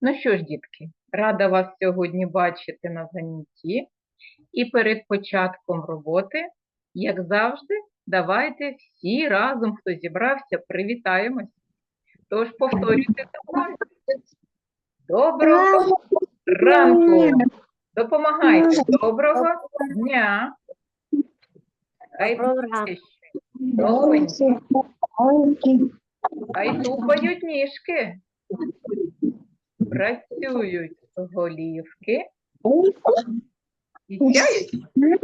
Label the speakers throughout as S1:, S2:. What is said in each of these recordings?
S1: Ну що ж, дітки, рада вас сьогодні бачити на занятті. І перед початком роботи, як завжди, давайте всі разом, хто зібрався, привітаємось. Тож повторюйте мною. Доброго ранку! Допомагайте. Доброго дня! Хай тупають ніжки. Працюють голівки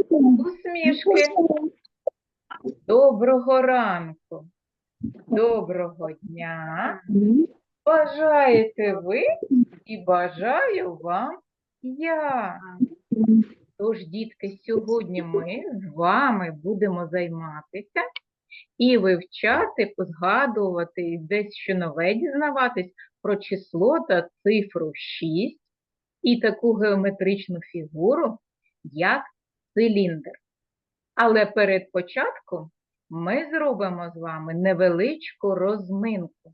S1: усмішки. Доброго ранку. Доброго дня. Бажаєте ви і бажаю вам я. Тож, дітки, сьогодні ми з вами будемо займатися і вивчати, згадувати і десь що нове дізнаватись про число та цифру 6 і таку геометричну фігуру, як циліндр. Але перед початком ми зробимо з вами невеличку розминку.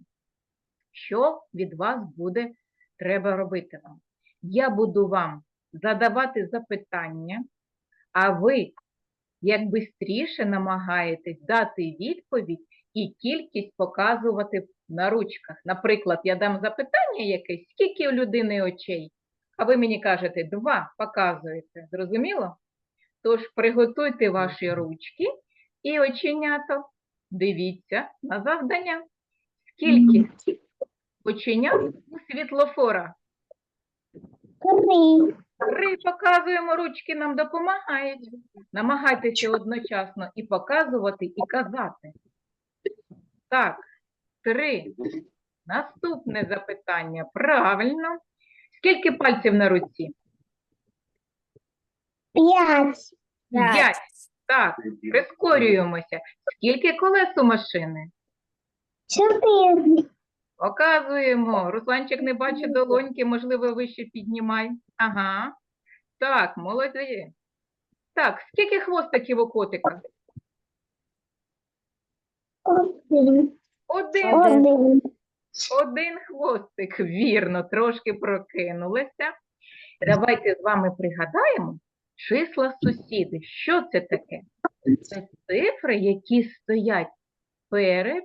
S1: Що від вас буде треба робити вам? Я буду вам задавати запитання, а ви як бистріше намагаєтесь дати відповідь і кількість показувати на ручках. Наприклад, я дам запитання якесь, скільки у людини очей, а ви мені кажете два, показуєте. Зрозуміло? Тож приготуйте ваші ручки і оченята. Дивіться на завдання. Скільки оченят у світлофора?
S2: Три.
S1: Три показуємо, ручки нам допомагають. Намагайтеся одночасно і показувати, і казати. Так, три. Наступне запитання. Правильно. Скільки пальців на руці?
S2: П'ять.
S1: П'ять. Так, прискорюємося. Скільки колес у машини?
S2: Чотири.
S1: Показуємо. Русланчик не бачить долоньки, можливо, вище піднімай. Ага. Так, молодці. Так, скільки хвостиків у котика?
S2: Один.
S1: Один.
S2: Один.
S1: Один хвостик, вірно, трошки прокинулися. Давайте з вами пригадаємо числа сусіди. Що це таке? Це цифри, які стоять перед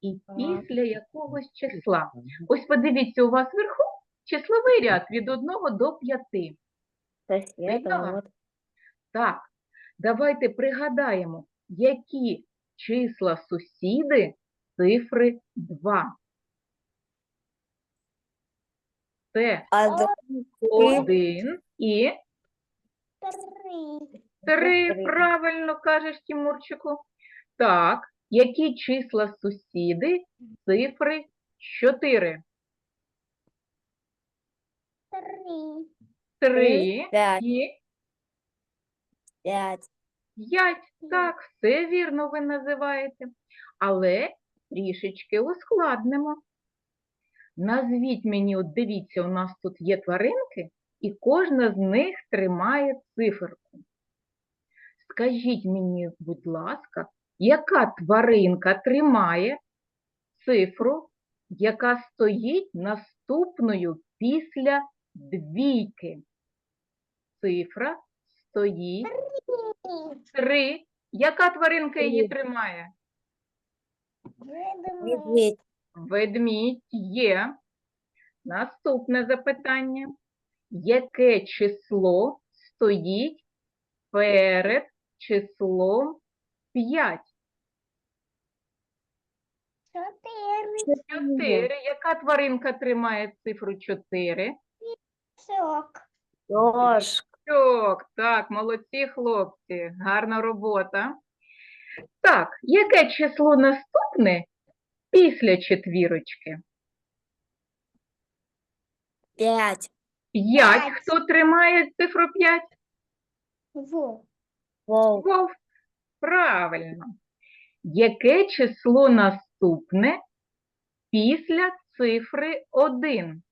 S1: і після якогось числа. Ось подивіться, у вас вверху числовий ряд від 1 до 5. Прийняла? Так, давайте пригадаємо, які числа сусіди цифри 2. Це один і
S2: Три.
S1: три, правильно кажеш, Тимурчику. Так, які числа сусіди цифри 4?
S2: Три.
S1: 3
S2: П'ять.
S1: і
S2: П'ять.
S1: 5. Так, все вірно ви називаєте. Але трішечки ускладнимо. Назвіть мені, от дивіться, у нас тут є тваринки, і кожна з них тримає циферку. Скажіть мені, будь ласка, яка тваринка тримає цифру, яка стоїть наступною після двійки? Цифра стоїть три. Яка тваринка її тримає?
S2: Медведь.
S1: Ведмідь є. Наступне запитання. Яке число стоїть перед числом 5?
S2: Чотири.
S1: 4. Яка тваринка тримає цифру 4?
S2: Сок.
S1: Так, так, молодці хлопці, гарна робота. Так, яке число наступне після четвірочки?
S2: П'ять.
S1: 5.
S2: П'ять.
S1: Хто тримає цифру 5?
S2: Вовк. Вовк.
S1: Вовк. Правильно. Яке число наступне після цифри 1?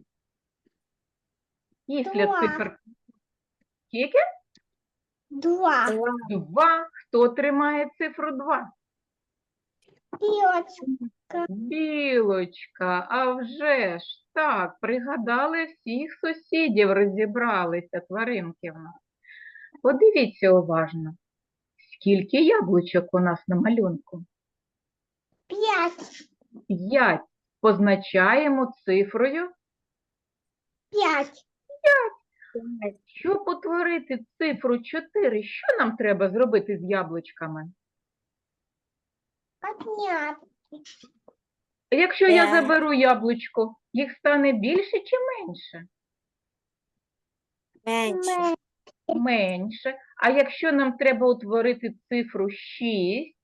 S1: Після
S2: Два.
S1: цифр. Скільки?
S2: Два.
S1: 2. Хто тримає цифру 2?
S2: Білочка.
S1: Білочка, а вже ж так, пригадали всіх сусідів, розібралися тваринки в нас. Подивіться уважно, скільки яблучок у нас на малюнку?
S2: П'ять.
S1: П'ять. Позначаємо цифрою.
S2: П'ять.
S1: Щоб утворити цифру 4, що нам треба зробити з яблучками?
S2: Отнять.
S1: Якщо я заберу яблучко, їх стане більше чи менше?
S2: Менше.
S1: Менше. А якщо нам треба утворити цифру 6,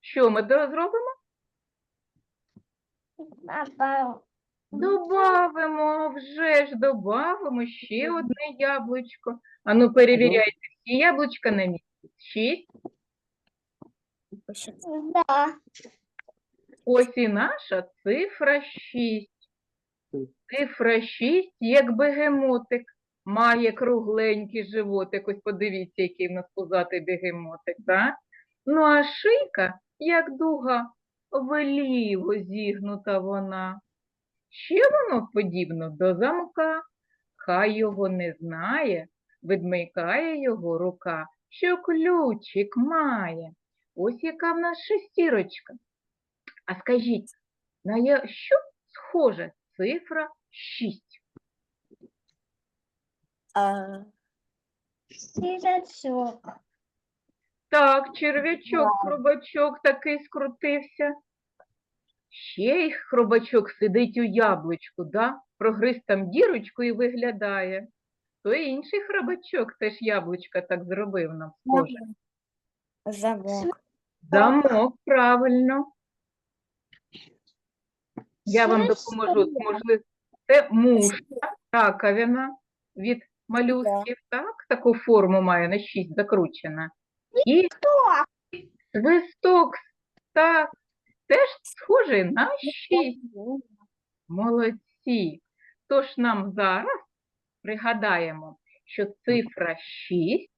S1: що ми до- зробимо?
S2: Папа.
S1: Добавимо, вже ж добавимо ще одне яблучко. Ану, перевіряйте всі яблучка на місці. 6.
S2: Да.
S1: Ось і наша цифра 6. Цифра 6, як бегемотик, має кругленький животик. Ось подивіться, який в нас пузатий бегемотик, так? Ну, а шийка, як дуга, вліво зігнута вона. Ще воно подібно до замка. Хай його не знає, відмикає його рука, що ключик має. Ось яка в нас шестірочка. А скажіть, на я- що схожа цифра 6?
S2: А. Сірочок.
S1: Так, черв'ячок,
S2: Вау.
S1: хробачок такий скрутився. Ще й хробачок сидить у яблучку, да? прогриз там дірочку і виглядає. То й інший хробачок теж яблучка так зробив нам схоже.
S2: Замок.
S1: Замок, правильно. Я вам допоможу. Можливо, це мушка, раковина від малюсків, так? Таку форму має на 6 закручена. І свисток, так, теж схожий на 6. Молодці. Тож нам зараз пригадаємо, що цифра 6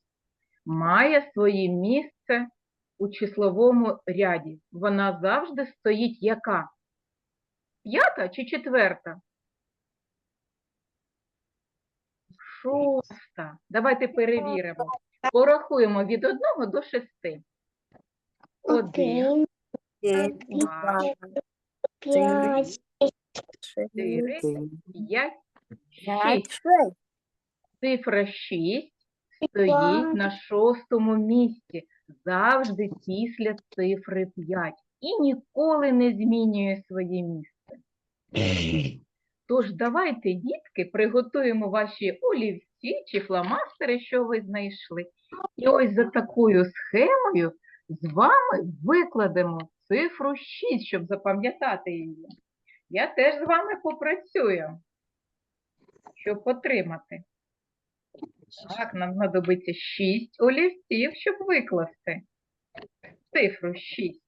S1: має своє місце у числовому ряді. Вона завжди стоїть яка? П'ята чи четверта? Шоста. Давайте перевіримо. Порахуємо від 1 до 6. Один,
S2: Один,
S1: два,
S2: п'ять,
S1: чотири, п'ять,
S2: п'ять,
S1: шість. Цифра 6 стоїть на шостому місці, завжди після цифри 5 і ніколи не змінює своє місце. Тож давайте, дітки, приготуємо ваші олівці чи фломастери, що ви знайшли. І ось за такою схемою з вами викладемо цифру 6, щоб запам'ятати її. Я теж з вами попрацюю, щоб отримати. Так, нам знадобиться 6 олівців, щоб викласти цифру 6.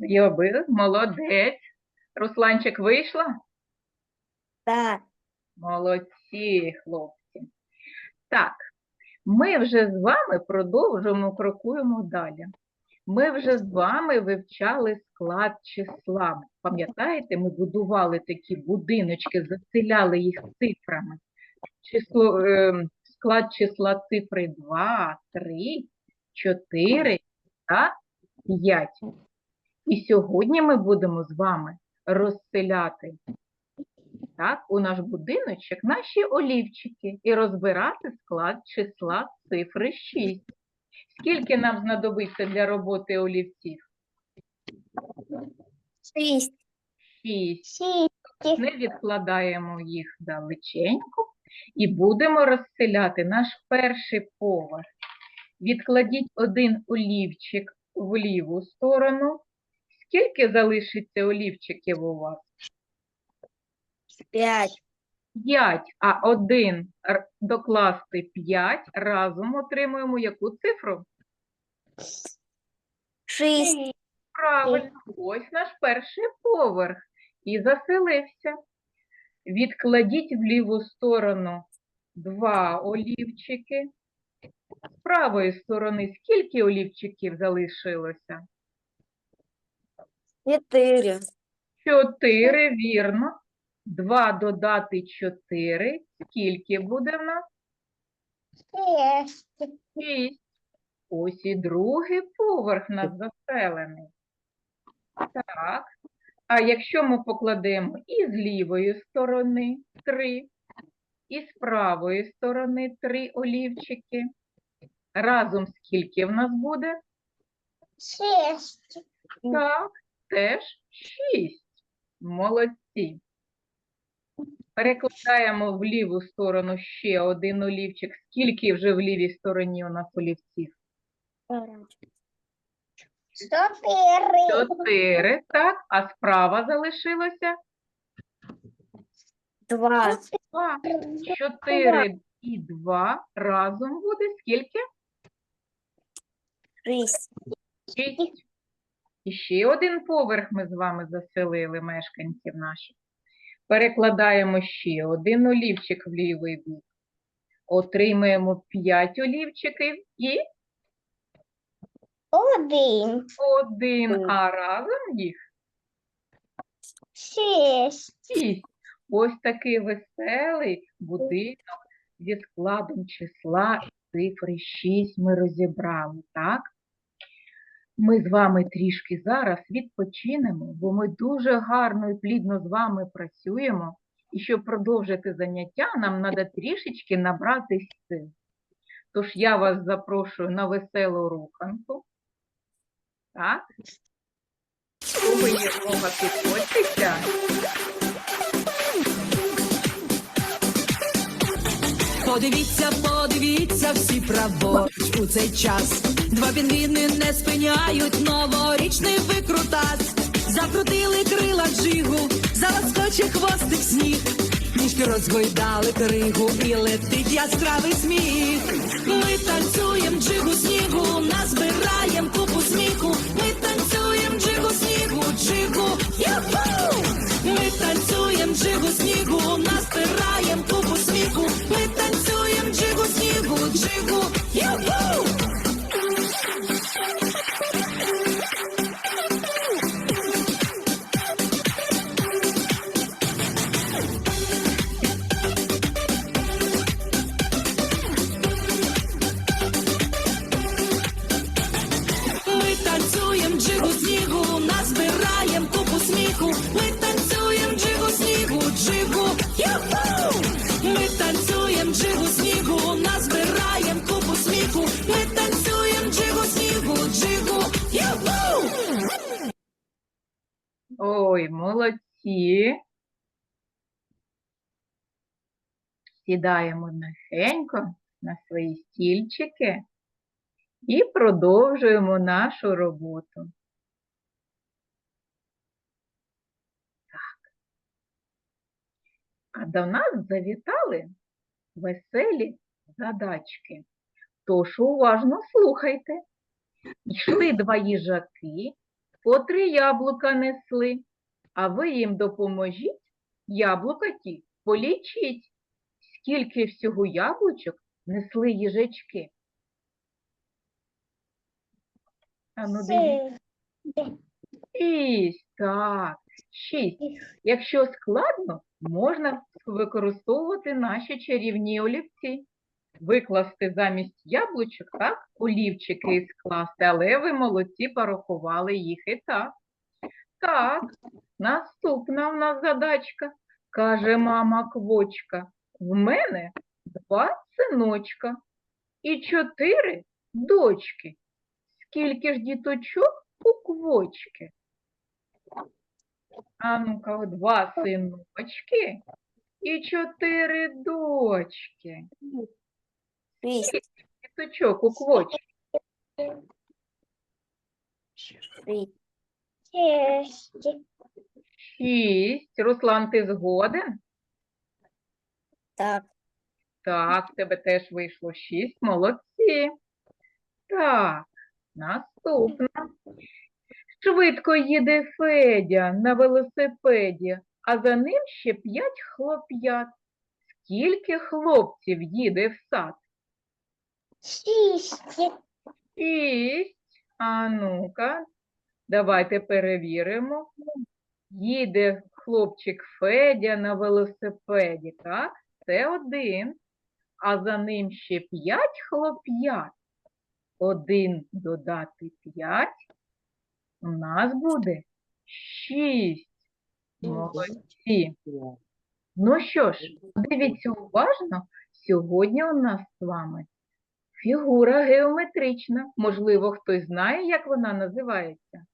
S1: Йоби, молодець. Русланчик вийшла?
S2: Так.
S1: Молодці, хлопці. Так, ми вже з вами продовжуємо, крокуємо далі. Ми вже з вами вивчали склад числа. Пам'ятаєте, ми будували такі будиночки, заселяли їх цифрами. Число, е, склад числа цифри 2, 3, 4 та 5. І сьогодні ми будемо з вами розселяти так, у наш будиночок наші олівчики і розбирати склад числа цифри 6. Скільки нам знадобиться для роботи олівців?
S2: Шість.
S1: 6.
S2: Шість.
S1: Не відкладаємо їх далеченько і будемо розселяти наш перший поверх. Відкладіть один олівчик в ліву сторону. Скільки залишиться олівчиків у вас?
S2: П'ять.
S1: 5, а 1 докласти 5, разом отримуємо яку цифру?
S2: Шесть.
S1: Правильно, ось наш перший поверх і заселився. Відкладіть в ліву сторону два олівчики. З правої сторони скільки олівчиків залишилося?
S2: Четыре.
S1: Чотири, вірно. Два додати чотири. Скільки буде в нас?
S2: Шесть.
S1: Шість. Ось і другий поверх нас заселений. Так. А якщо ми покладемо і з лівої сторони три, і з правої сторони три олівчики, разом скільки в нас буде?
S2: Шесть.
S1: Так, теж шість. Молодці. Перекладаємо в ліву сторону ще один олівчик. Скільки вже в лівій стороні у нас олівців?
S2: Четыре.
S1: Чотири, так, а справа залишилося
S2: Два.
S1: два. Чотири і два разом буде скільки?
S2: Шесть.
S1: Шість. І ще один поверх ми з вами заселили мешканців наших. Перекладаємо ще один олівчик в лівий бік. Отримаємо п'ять олівчиків і
S2: Один.
S1: один, а разом їх
S2: Шесть.
S1: шість. Ось такий веселий будинок зі складом числа і цифри 6 ми розібрали, так? Ми з вами трішки зараз відпочинемо, бо ми дуже гарно і плідно з вами працюємо. І щоб продовжити заняття, нам треба трішечки набрати сил. Тож я вас запрошую на веселу руханку. Так? Спробуємо підходьтеся.
S3: Подивіться, подивіться всі праворуч у цей час. Два пінгвіни не спиняють новорічний викрутас. Закрутили крила джигу, заласкоче хвостик сніг. Ніжки розгойдали кригу і летить яскравий сміх. Ми танцюєм джигу снігу, назбираєм купу юху! Ми танцюєм джигу снігу, назбираєм купу сміху. Ми танцюєм джигу снігу, джигу, юху! Ми танцюєм джигу снігу,
S1: Ой, молодці. Сідаємо тихенько на свої стільчики і продовжуємо нашу роботу. Так. А до нас завітали веселі задачки. Тож уважно слухайте. Йшли два їжаки, по три яблука несли, а ви їм допоможіть, яблука ті полічіть. Скільки всього яблучок несли їжачки? А ну дивіться. Шість, так, шість. Якщо складно, можна використовувати наші чарівні олівці. Викласти замість яблучок, так, олівчики і скласти, але ви молодці порахували їх і так. Так, наступна в нас задачка. Каже мама квочка, в мене два синочка і чотири дочки. Скільки ж діточок у квочки? А ну-ка, два синочки і чотири дочки.
S2: Шесть.
S1: Діточок у.
S2: Шесть. Шесть.
S1: Шість. Руслан, ти згоден?
S2: Так.
S1: Так, в тебе теж вийшло шість. Молодці. Так, наступна. Швидко їде Федя на велосипеді, а за ним ще п'ять хлоп'ят. Скільки хлопців їде в сад?
S2: Шість.
S1: Шість. А ну-ка, давайте перевіримо. Їде хлопчик Федя на велосипеді, так? Це один. А за ним ще п'ять хлоп'ят. Один додати п'ять. У нас буде шість. Молодці. Ну що ж, дивіться уважно. Сьогодні у нас з вами фігура геометрична. Можливо, хтось знає, як вона називається?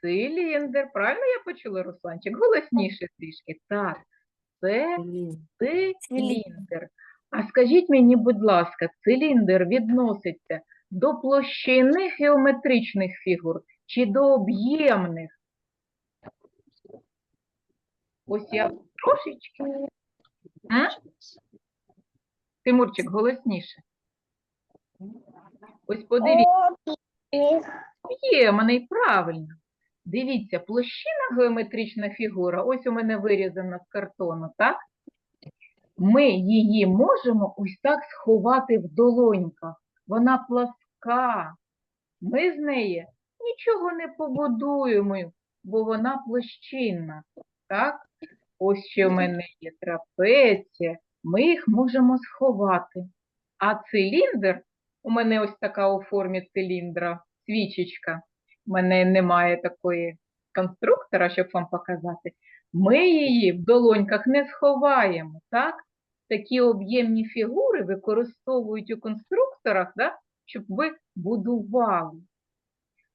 S1: Циліндр. Правильно я почула, Русланчик? Голосніше трішки. Так, це циліндр. А скажіть мені, будь ласка, циліндр відноситься до площини геометричних фігур чи до об'ємних? Ось я трошечки. М? Тимурчик, голосніше. Ось подивіться. Об'ємний, правильно. Дивіться, площина геометрична фігура, ось у мене вирізана з картону, так? Ми її можемо ось так сховати в долоньках. Вона пласка. Ми з неї нічого не побудуємо, бо вона площинна. Так? Ось ще в мене є трапеція. Ми їх можемо сховати. А циліндр, у мене ось така у формі циліндра, свічечка. У мене немає такої конструктора, щоб вам показати. Ми її в долоньках не сховаємо, так? Такі об'ємні фігури використовують у конструкторах, да? щоб ви будували.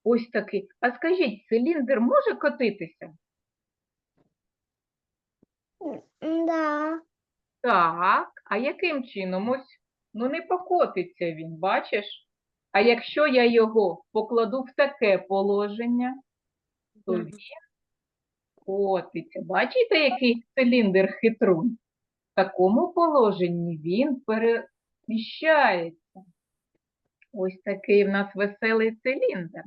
S1: Ось такий. А скажіть, циліндр може котитися?
S2: Да.
S1: Так, а яким чином? Ось, ну не покотиться він, бачиш? А якщо я його покладу в таке положення, то він котиться. Бачите, який циліндр хитрун? В такому положенні він переміщається. Ось такий в нас веселий циліндр.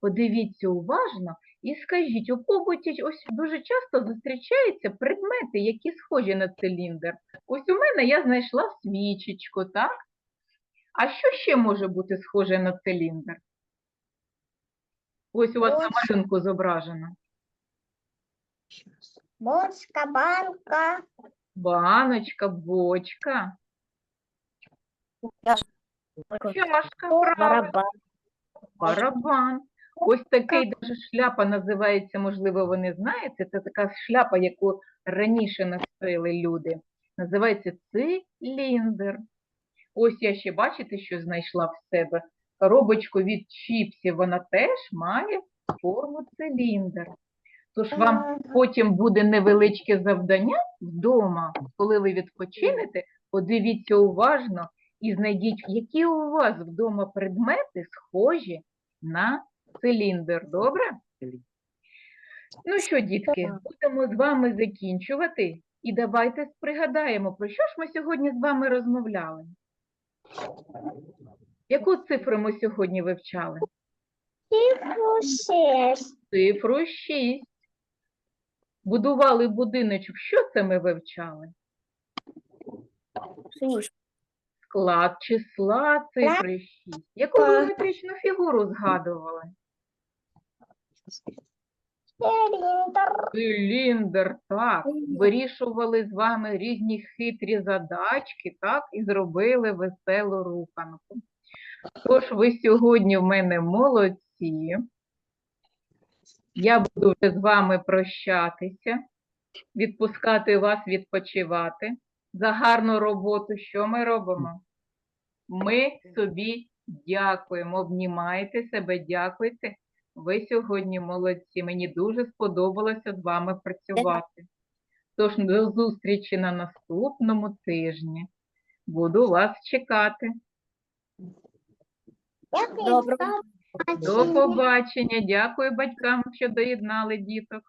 S1: Подивіться уважно і скажіть, у побуті ось дуже часто зустрічаються предмети, які схожі на циліндр. Ось у мене я знайшла свічечку, так? А що ще може бути схоже на циліндр? Ось у вас на
S2: Ось.
S1: малюнку зображено.
S2: Бочка, банка.
S1: Баночка, бочка, чашка, правильно,
S2: Барабан.
S1: барабан. Ось такий даже шляпа називається, можливо, ви не знаєте, це така шляпа, яку раніше носили люди. Називається циліндр. Ось я ще бачите, що знайшла в себе. Коробочку від чіпсів, вона теж має форму циліндр. Тож вам потім буде невеличке завдання вдома, коли ви відпочинете, подивіться уважно і знайдіть, які у вас вдома предмети схожі на циліндр. Добре? Ну що, дітки, будемо з вами закінчувати. І давайте пригадаємо, про що ж ми сьогодні з вами розмовляли. Яку цифру ми сьогодні вивчали?
S2: Цифру шесть.
S1: Цифру 6. Будували будиночок. Що це ми вивчали? Склад числа цифри 6. Яку геометричну фігуру згадували?
S2: Цилиндр.
S1: Циліндр, так. Вирішували з вами різні хитрі задачки, так, і зробили веселу руханку. Тож ви сьогодні в мене молодці. Я буду вже з вами прощатися, відпускати вас відпочивати. За гарну роботу що ми робимо? Ми собі дякуємо, обнімайте себе, дякуйте. Ви сьогодні молодці. Мені дуже сподобалося з вами працювати. Тож до зустрічі на наступному тижні. Буду вас чекати.
S2: Доброго.
S1: До побачення. Дякую батькам, що доєднали діток.